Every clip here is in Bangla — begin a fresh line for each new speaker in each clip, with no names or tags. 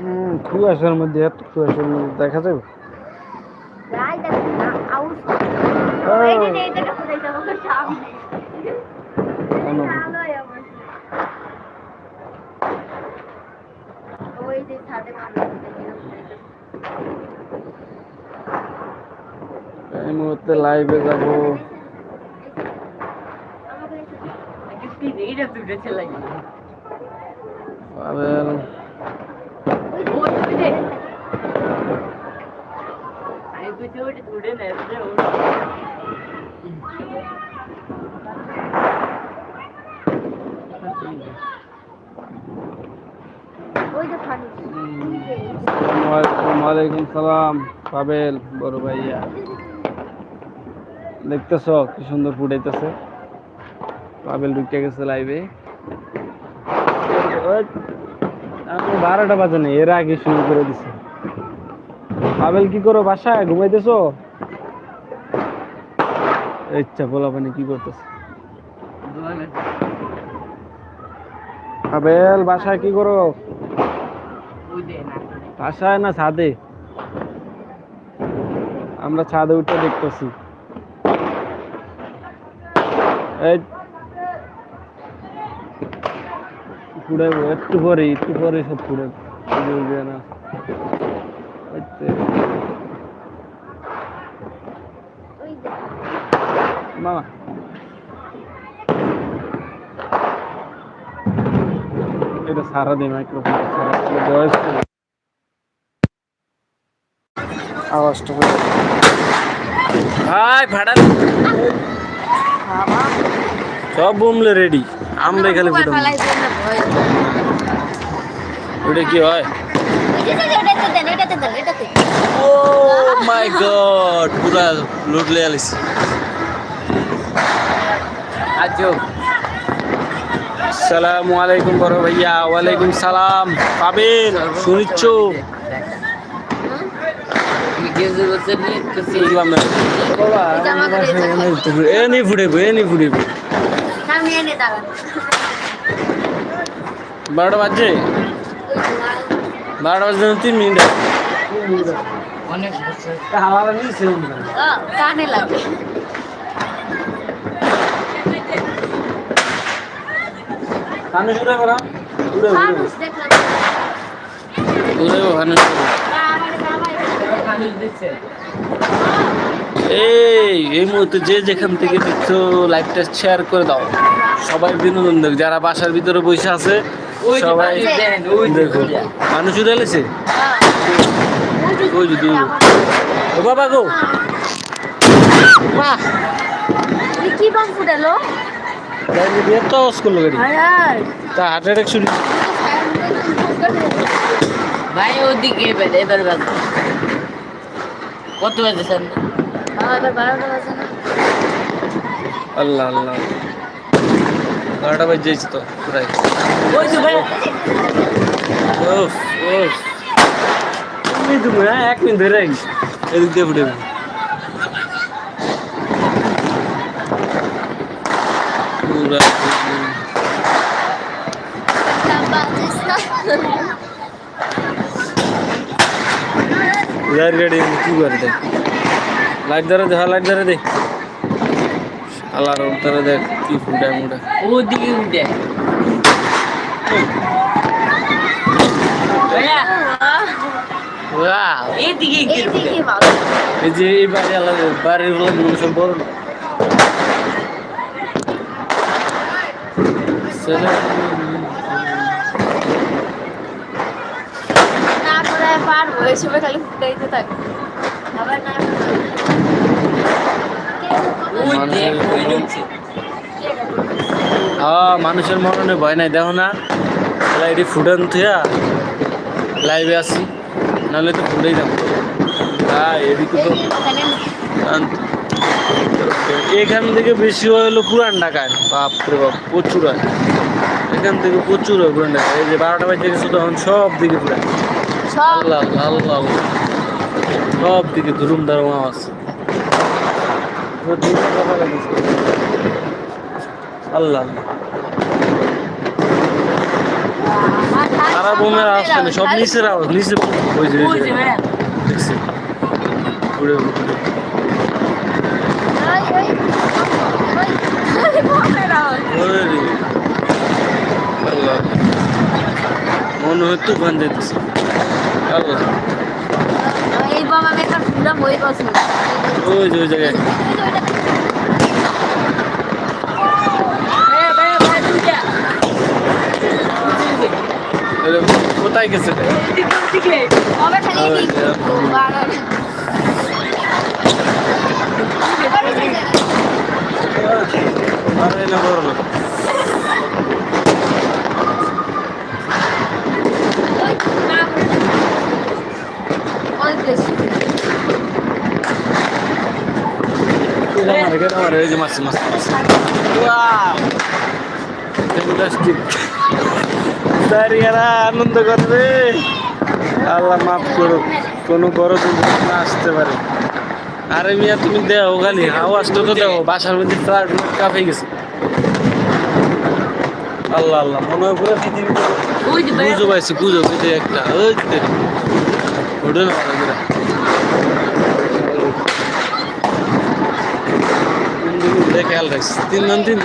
হুম কুয়াশার মধ্যে এত কুয়াশার মধ্যে দেখা যাবে?
এই আমাকে
মুহূর্তে লাইভে যাব।
এইটা দুটো ছেলে
আবার
আমি
আলাইকুম সালাম পাবেল বড় ভাইয়া। দেখতেছ কি সুন্দর ফুটাইতেছে পাবেল ঢুকে গেছে লাইভে বারোটা বাজে নেই এর আগে শুরু করে দিছে। পাবেল, কি করো, বাসায় ঘুমাইতেছো? ইচ্ছা বলা মানে কি করতেছে? পাবেল, বাসায় কি করো? বাসায় না ছাদে? আমরা ছাদে উঠে দেখতেছি। এই ফুড়াবো একটু পরে একটু পরে সব ওই যে না। মামা। এটা সারা দিন মাইক্রোফোন আওয়াজটা হাই ভাড়া সব বুমলে রেডি আমরা খালি ফুটাম ওটা কি হয়? ও মাই গড পুরা লুটলে আলিস
আজও
সালামু আলাইকুম বড় ভাইয়া ওয়ালাইকুম সালাম। পাবেন শুনিচ্ছ? বুঝলাম না। এনি ফুটেবো এনি ফুটেবো
সামনে এনে দাঁড়ান
বারোটা বাজছে? বারোটা বাজছে না তিন মিনিট
অনেক
হাওয়া নিয়েছে
কানে লাগে।
কানে শুনে করা।
মানুষ দেখলাম
উড়ে ওখানে
আমার বাবা
কামিজ দিচ্ছে
এই এই মুহূর্তে যে যেখান থেকে দেখছ লাইভটা শেয়ার করে দাও। সবাই বিনোদন দেখ যারা বাসার ভিতরে বসে আছে সবাই দেখো মানুষ উঠে এলেছে ওই ও বাবা গো। বাহ।
কি বাম ফুটালো?
তো অস করল গাড়ি তা হার্ট অ্যাটাক শুরু।
ভাই ওদিকে এবার এবার কত বাজে স্যার?
এবার বারোটা বাজে না?
আল্লাহ আল্লাহ। বারোটা বাজে যাইছি তো পুরাই
ওই তো ভাই।
ওফ ওফ তুমি তুমি হ্যাঁ এক মিনিট ধরে এদিক দিয়ে ফুটে পুরা লাইট গাড়ি কি করে দেখ? লাইট ধরে দে লাইট ধরে দে। আল্লাহ রোড ধরে দেখ কি ফুটায় মুটা
ওদিকে উঠে ভাইয়া
ওয়াও
এদিকে কি উঠে
এই যে এই বাড়ি আলাদা বাড়িরগুলো সব বড় না।
না পারব এই খালি ফুটাইতে থাকব। আবার না
ওই দেখ
হ্যাঁ মানুষের মরণে ভয় নাই দেখো না। এটি ফুটান থুয়া লাইভে আসি নাহলে তো ফুটেই যাব। হ্যাঁ এদিকে তো এখান থেকে বেশি হয় হলো পুরান ঢাকায়। বাপ রে বাপ প্রচুর হয়। এখান থেকে প্রচুর হয় পুরান ঢাকায়। এই যে বারোটা বাজে গেছে তখন সব দিকে পুরান।
সব।
আল্লাহ আল্লাহ আল্লাহ। আল্লাহ সব দিকে ধুরুম দারুম আওয়াজ আল্লাহ। আসছে না সব নিচের নিচে মনে হয় তুফান যেতেছে আল্লাহ।
বললাম আমি একটা ঘুরলাম ওই বছর
ওই কোথায় গেছে আরে না বড় Fantastic! দাঁড়িয়েরা আনন্দ করবে আল্লাহ মাফ করো কোনো বড় দুর্ঘটনা আসতে পারে আরে মিয়া তুমি দেও খালি আওয়াজটা তো দেও বাসার মধ্যে কাঁপে গেছে আল্লাহ আল্লাহ মনে হয় পুরো পৃথিবীতে গুজব আছে গুজব এটা একটা ওই যে ওটা না দেখে খেয়াল রাখিস। তিন জন তিন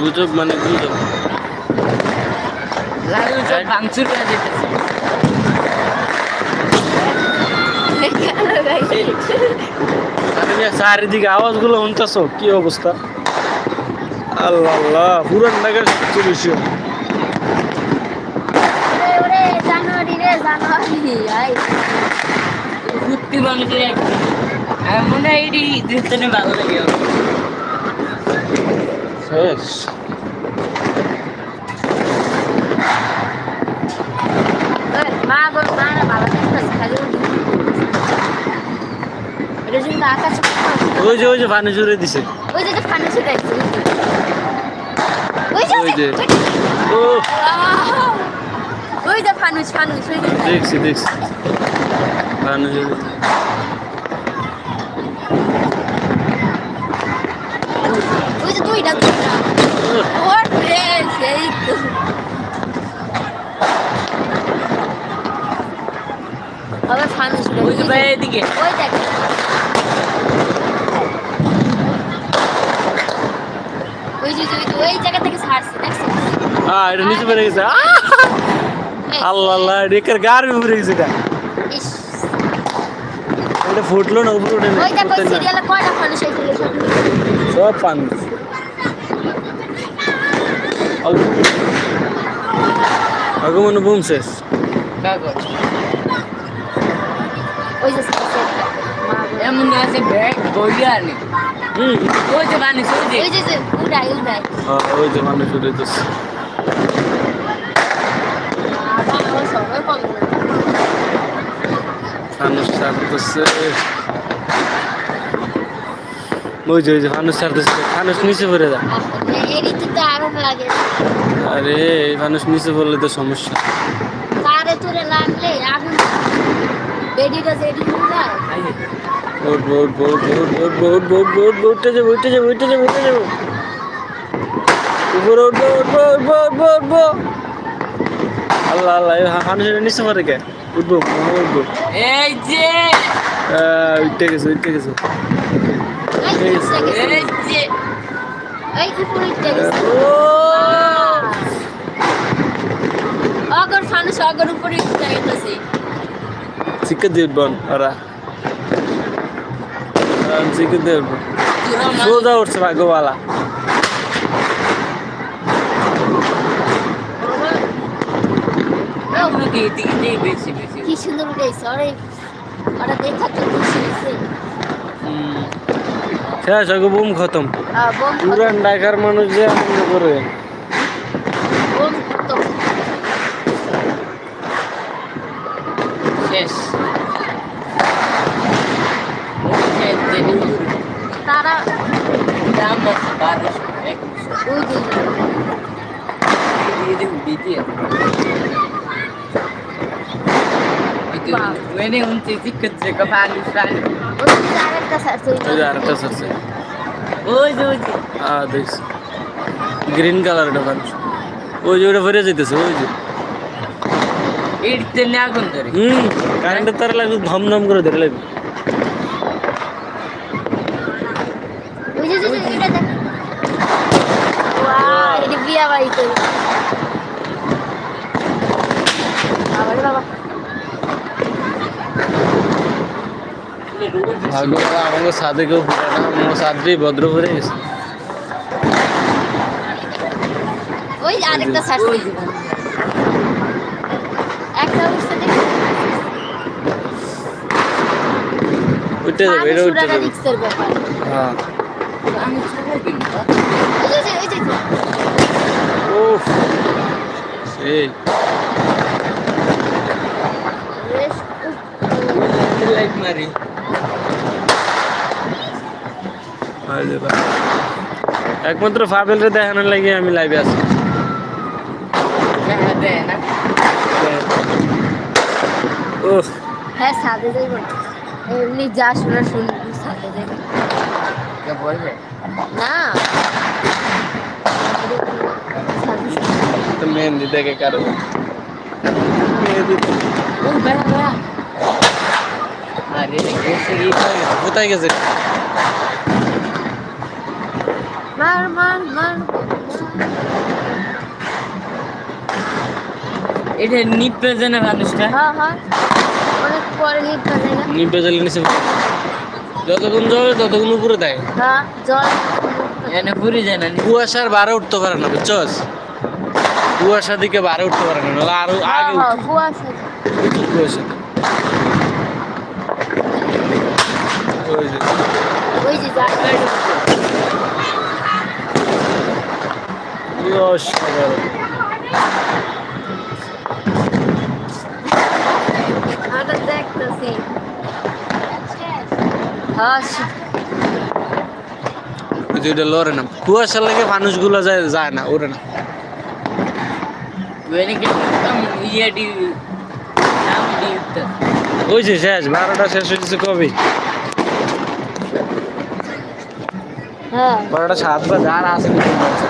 গুজব মানে গুজব।
সব ভাঙচুর করে দিতেছে।
চারিদিকে আওয়াজগুলো শুনতেছ? কি অবস্থা? আল্লাহ আল্লাহ পুরান ঢাকার সবচেয়ে বেশি।
জানুয়ারি রে জানুয়ারি।
ঘুরতে মানুষের এমন আইডি দেখতে ভালো লাগে
শেষ
মা বলো মা ভালো থাকতেছে খালি এটা যদি আকাশ
ওই যে ওই যে ফানে জুড়ে দিছে
ওই যে ফানে জুড়ে দিছে ওই
দেখছি দেখছি
দাঁড়ানো যাবে। আবার
সামনে ছিল ওই দিকে
ওই দেখ। ওই যে ওই জায়গা থেকে ছাড়ছে দেখছ
হ্যাঁ এটা নিচে পড়ে গেছে। হ্যাঁ। আল্লাহ আল্লাহ রেকের গার ভেঙে গেছে এটা। এটা ফুটলো না উপরে উঠে
ওই দেখো সিরিয়ালে কয়টা ফানুস হয়েছিল
সব পানি। আগমন বুম শেষ।
ওই যে।
এমন আছে ব্যাগ বইয়া নেই
হুম।
ওই যে মানুষ ওই যে।
উড়াই উড়াই।
হ্যাঁ, ওই যে
বাবা সবাই
ফানুস ছাড়তেছে ওই যে ওই যে ফানুস নিচে পড়ে যা আরে মানুষ নিচে পড়লে তো সমস্যা উঠবো উঠবো উঠবো উঠবো উঠবো উঠবো উঠবো উঠতে উপরে উঠবো উঠবো আল্লাহ আল্লাহ মানুষের নিচে পড়ে কে উঠবো উঠবো।
এই যে।
হ্যাঁ, উঠতে গেছে উঠতে গেছে। চিকা
হ্যাঁ। দিয়ে উঠবন ওরা। হ্যাঁ, চিকা দিয়ে উঠবো। সোজা উঠছে
ভাগ্যবালা দিকে দিকে বেশি?
সরি ওটা খতম। পুরান ঢাকার মানুষ যে আনন্দ
করবে
তারা
দুই ওয়েনে
উনচে
শিখছে কপাল ইসরান ওই আরেকটা স্যার
ওই আরেকটা স্যার ওই
যে
ওই
আ দেখ গ্রিন কালার ডবান ওই যে ওটা ভরে যাইতেছে ওই যে
ইড়তে না আগুন ধরে
হুম কারেন্ট তার লাগবে ধম ধম করে ধরে লাগবে
ওই যে ওই যে এটা দেখ ওয়া এটা বিয়া বাড়িতে
ভাগ্য আমাকে সাথে কেউ ফুটাটা আমার সাথেই ভদ্র করে গেছে।
ওই আরেকটা ছাড়ছি একটা অবস্থা দেখ
উঠতে যাবে এটা উঠতে যাবে। হ্যাঁ।
আমি
ওই যে যে, ওই যে। যে।
সেই।
বেশ,
মারি
আরে বাবা। একমাত্র ফাবেলরে দেখানোর লাগে আমি লাইভে আছি।
হ্যাঁ
হ্যাঁ সাথে যাইব এমনি যা শোনা শুনবি সাথে যাইব না।
তো মেহেন্দি দেখে
কারও
কোথায় গেছে?
মার মার মার
এটা নিপে জানে মানুষটা
হ্যাঁ হ্যাঁ অনেক পরে লিপ বানাই না
নিপে জলে নিচে যতক্ষণ জলে ততক্ষণ উপরে দেয়।
হ্যাঁ জল
এনে পুরি যায় না
কুয়াশার বারে উঠতে পারে না বুঝছস? কুয়াশা দিকে বারে উঠতে পারে না নাহলে
আরও
আগে
কুয়াশা।
কুয়াশা। ওই যে।
ওই যে
কি অসাধারণ।
আমরা দেখতেছি। হ্যাঁ শি-
ওই যে ওটা লড়ে না। কুয়াশার লাগে মানুষগুলো যায় যায় না ওরে না।
ওখানে কি ইয়ে
ওই যে শেষ বারোটা শেষ হয়েছে কবে।
হ্যাঁ।
বারোটা সাত বাজে আর আছে
দাঁড়া,